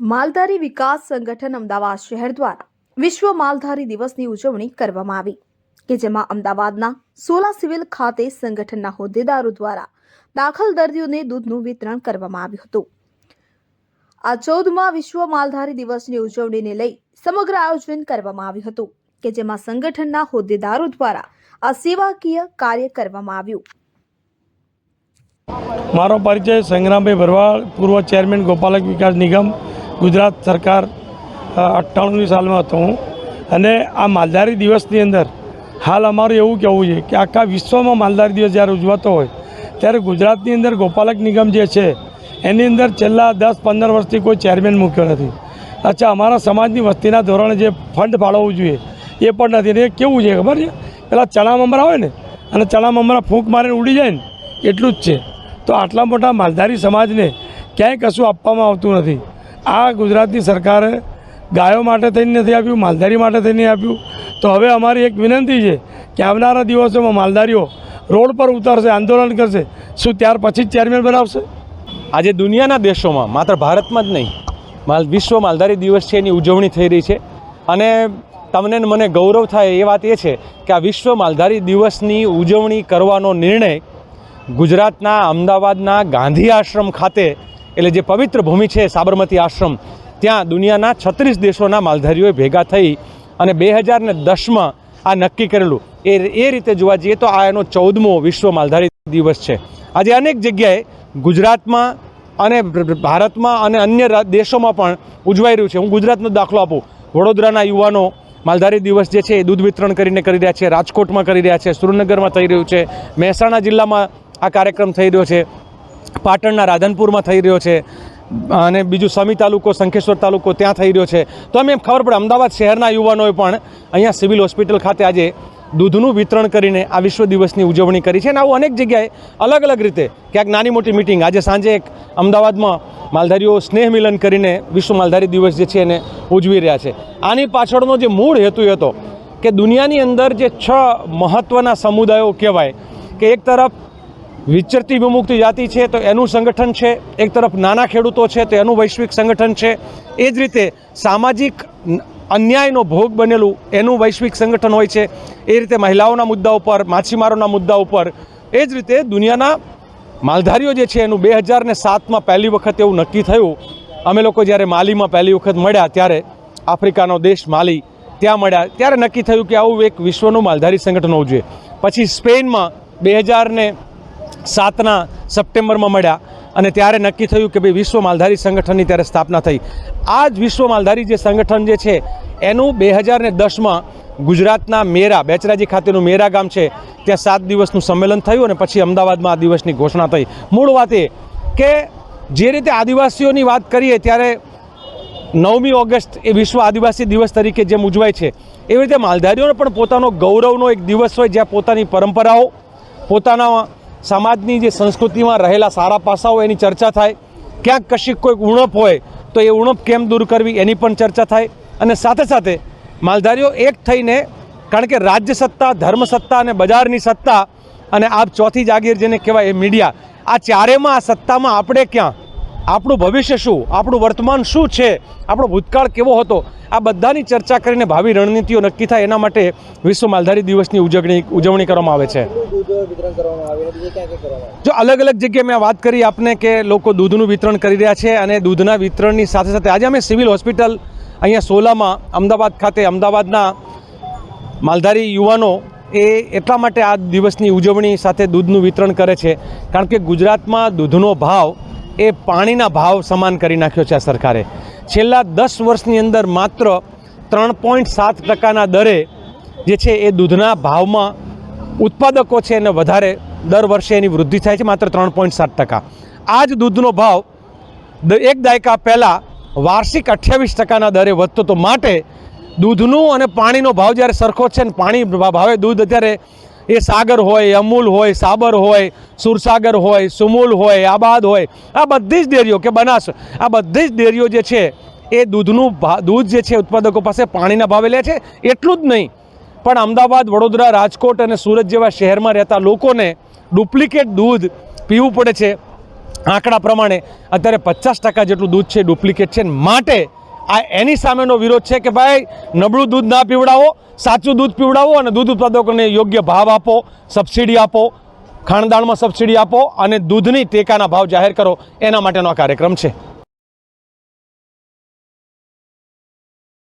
માલધારી વિકાસ સંગઠન અમદાવાદ શહેર દ્વારા વિશ્વ માલધારી દિવસની ઉજવણી કરવામાં આવી, કે જેમાં અમદાવાદના સોલા સિવિલ ખાતે સંગઠનના હોદ્દેદારો દ્વારા દાખલ દર્દીઓને દૂધનું વિતરણ કરવામાં આવ્યું હતું. આ ચૌદમાં વિશ્વ માલધારી દિવસની ઉજવણીને લઈ સમગ્ર આયોજન કરવામાં આવ્યું હતું, કે જેમાં સંગઠનના હોદ્દેદારો દ્વારા આ સેવાકીય કાર્ય કરવામાં આવ્યું. મારો પરિચય સંગ્રામભાઈ ભરવાડ, પૂર્વ ચેરમેન ગોપાલક વિકાસ નિગમ ગુજરાત સરકાર અઠ્ઠાણુંની સાલમાં હતો હું. અને આ માલધારી દિવસની અંદર હાલ અમારું એવું કહેવું છે કે આખા વિશ્વમાં માલધારી દિવસ જ્યારે ઉજવાતો હોય, ત્યારે ગુજરાતની અંદર ગોપાલક નિગમ જે છે, એની અંદર છેલ્લા દસ પંદર વર્ષથી કોઈ ચેરમેન મૂક્યો નથી. અચ્છા, અમારા સમાજની વસ્તીના ધોરણે જે ફંડ ફાળવવું જોઈએ, એ પણ નથી. ને એ કેવું છે ખબર છે? પેલા ચણા મમરા હોય ને, અને ચણા મમરા ફૂંક મારીને ઉડી જાય ને, એટલું જ છે. તો આટલા મોટા માલધારી સમાજને ક્યાંય કશું આપવામાં આવતું નથી. આ ગુજરાતની સરકારે ગાયો માટે થઈને નથી આપ્યું, માલધારી માટે થઈને આપ્યું. તો હવે અમારી એક વિનંતી છે કે આવનારા દિવસોમાં માલધારીઓ રોડ પર ઉતરશે, આંદોલન કરશે. શું ત્યાર પછી જ ચેરમેન બનાવશે? આજે દુનિયાના દેશોમાં માત્ર ભારતમાં જ નહીં, માલ વિશ્વ માલધારી દિવસ છે, એની ઉજવણી થઈ રહી છે. અને તમને મને ગૌરવ થાય એ વાત એ છે કે આ વિશ્વ માલધારી દિવસની ઉજવણી કરવાનો નિર્ણય ગુજરાતના અમદાવાદના ગાંધી આશ્રમ ખાતે એટલે જે પવિત્ર ભૂમિ છે સાબરમતી આશ્રમ, ત્યાં દુનિયાના છત્રીસ દેશોના માલધારીઓએ ભેગા થઈ અને બે હજાર ને દસમાં આ નક્કી કરેલું. એ એ રીતે જોવા જઈએ તો આ એનો ચૌદમો વિશ્વ માલધારી દિવસ છે. આજે અનેક જગ્યાએ ગુજરાતમાં અને ભારતમાં અને અન્ય દેશોમાં પણ ઉજવાઈ રહ્યું છે. હું ગુજરાતનો દાખલો આપું. વડોદરાના યુવાનો માલધારી દિવસ જે છે એ દૂધ વિતરણ કરીને કરી રહ્યા છે, રાજકોટમાં કરી રહ્યા છે, સુરેન્દ્રનગરમાં થઈ રહ્યું છે, મહેસાણા જિલ્લામાં આ કાર્યક્રમ થઈ રહ્યો છે. પાટણના રાધનપુરમાં થઈ રહ્યો છે અને બીજું સમી તાલુકો, શંખેશ્વર તાલુકો ત્યાં થઈ રહ્યો છે. તો અમે એમ ખબર પડે, અમદાવાદ શહેરના યુવાનોએ પણ અહીંયા સિવિલ હોસ્પિટલ ખાતે આજે દૂધનું વિતરણ કરીને આ વિશ્વ દિવસની ઉજવણી કરી છે. અને આવું અનેક જગ્યાએ અલગ અલગ રીતે ક્યાંક નાની મોટી મિટિંગ આજે સાંજે એક અમદાવાદમાં માલધારીઓ સ્નેહ મિલન કરીને વિશ્વ માલધારી દિવસ જે છે એને ઉજવી રહ્યા છે. આની પાછળનો જે મૂળ હેતુ હતો કે દુનિયાની અંદર જે છ મહત્ત્વના સમુદાયો કહેવાય કે એક તરફ વિચરતી વિમુક્તિ જાતિ છે, તો એનું સંગઠન છે, એક તરફ નાના ખેડૂતો છે, તો એનું વૈશ્વિક સંગઠન છે. એ જ રીતે સામાજિક અન્યાયનો ભોગ બનેલું એનું વૈશ્વિક સંગઠન હોય છે. એ રીતે મહિલાઓના મુદ્દા ઉપર, માછીમારોના મુદ્દા ઉપર, એ જ રીતે દુનિયાના માલધારીઓ જે છે, એનું બે હજાર ને સાતમાં પહેલી વખત એવું નક્કી થયું. અમે લોકો જ્યારે માલીમાં પહેલી વખત મળ્યા ત્યારે આફ્રિકાનો દેશ માલી ત્યાં મળ્યા. ત્યારે નક્કી થયું કે આવું એક વિશ્વનું માલધારી સંગઠન હોવું જોઈએ. પછી સ્પેનમાં બે હજાર ને સાતના સપ્ટેમ્બરમાં મળ્યા અને ત્યારે નક્કી થયું કે ભાઈ વિશ્વ માલધારી સંગઠનની ત્યારે સ્થાપના થઈ. આ જ વિશ્વ માલધારી જે સંગઠન જે છે, એનું બે હજાર ને દસમાં ગુજરાતના મેરા, બેચરાજી ખાતેનું મેરા ગામ છે, ત્યાં સાત દિવસનું સંમેલન થયું અને પછી અમદાવાદમાં આ દિવસની ઘોષણા થઈ. મૂળ વાત એ કે જે રીતે આદિવાસીઓની વાત કરીએ ત્યારે નવમી ઓગસ્ટ એ વિશ્વ આદિવાસી દિવસ તરીકે જેમ ઉજવાય છે, એવી રીતે માલધારીઓનો પણ પોતાનો ગૌરવનો એક દિવસ હોય જ્યાં પોતાની પરંપરાઓ, પોતાના સમાજની જે સંસ્કૃતિમાં રહેલા સારા પાસાઓ એની ચર્ચા થાય. ક્યાંક કશીક કોઈક ઉણપ હોય તો એ ઉણપ કેમ દૂર કરવી એની પણ ચર્ચા થાય. અને સાથે સાથે માલધારીઓ એક થઈને, કારણ કે રાજ્ય સત્તા, ધર્મ સત્તા અને બજારની સત્તા અને આ ચોથી જાગીર જેને કહેવાય એ મીડિયા, આ ચારેમાં, આ સત્તામાં આપણે ક્યાં? આપણું ભવિષ્ય શું? આપણું વર્તમાન શું છે? આપણો ભૂતકાળ કેવો હતો? આ બધાની ચર્ચા કરીને ભાવિ રણનીતિઓ નક્કી થાય એના માટે વિશ્વ માલધારી દિવસની ઉજવણી ઉજવણી કરવામાં આવે છે. જો અલગ અલગ જગ્યાએ મેં વાત કરી આપને કે લોકો દૂધનું વિતરણ કરી રહ્યા છે અને દૂધના વિતરણની સાથે સાથે આજે અમે સિવિલ હોસ્પિટલ અહીંયા સોલામાં, અમદાવાદ ખાતે, અમદાવાદના માલધારી યુવાનો એ એટલા માટે આ દિવસની ઉજવણી સાથે દૂધનું વિતરણ કરે છે. કારણ કે ગુજરાતમાં દૂધનો ભાવ એ પાણીના ભાવ સમાન કરી નાખ્યો છે આ સરકારે. છેલ્લા દસ વર્ષની અંદર માત્ર ત્રણ પોઈન્ટ સાત ટકાના દરે જે છે એ દૂધના ભાવમાં ઉત્પાદકો છે એને વધારે દર વર્ષે એની વૃદ્ધિ થાય છે, માત્ર ત્રણ પોઈન્ટ સાત ટકા. આ જ દૂધનો ભાવ એક દાયકા પહેલાં વાર્ષિક અઠ્યાવીસ ટકાના દરે વધતો હતો. માટે દૂધનું અને પાણીનો ભાવ જ્યારે સરખો છે ને પાણી ભાવે દૂધ અત્યારે એ સાગર હોય, અમૂલ હોય, સાબર હોય, સુરસાગર હોય, સુમૂલ હોય, આબાદ હોય, આ બધી જ ડેરીઓ કે બનાસ, આ બધી જ ડેરીઓ જે છે, એ દૂધનું દૂધ જે છે, ઉત્પાદકો પાસે પાણીના ભાવે લે છે, એટલું જ નહીં. પણ અમદાવાદ, વડોદરા, રાજકોટ અને સુરત જેવા શહેરમાં રહેતા લોકોને ડુપ્લિકેટ દૂધ પીવું પડે છે. આંકડા પ્રમાણે અત્યારે પચાસ ટકા જેટલું દૂધ છે ડુપ્લિકેટ છે. માટે આ એની સામેનો વિરોધ છે કે ભાઈ, નબળું દૂધ ના પીવડાવો, સાચું દૂધ પીવડાવો અને દૂધ ઉત્પાદકોને યોગ્ય ભાવ આપો, સબસિડી આપો ખાણદાણમાં સબસિડી આપો અને દૂધની ટેકાના ભાવ જાહેર કરો. એના માટેનો આ કાર્યક્રમ છે.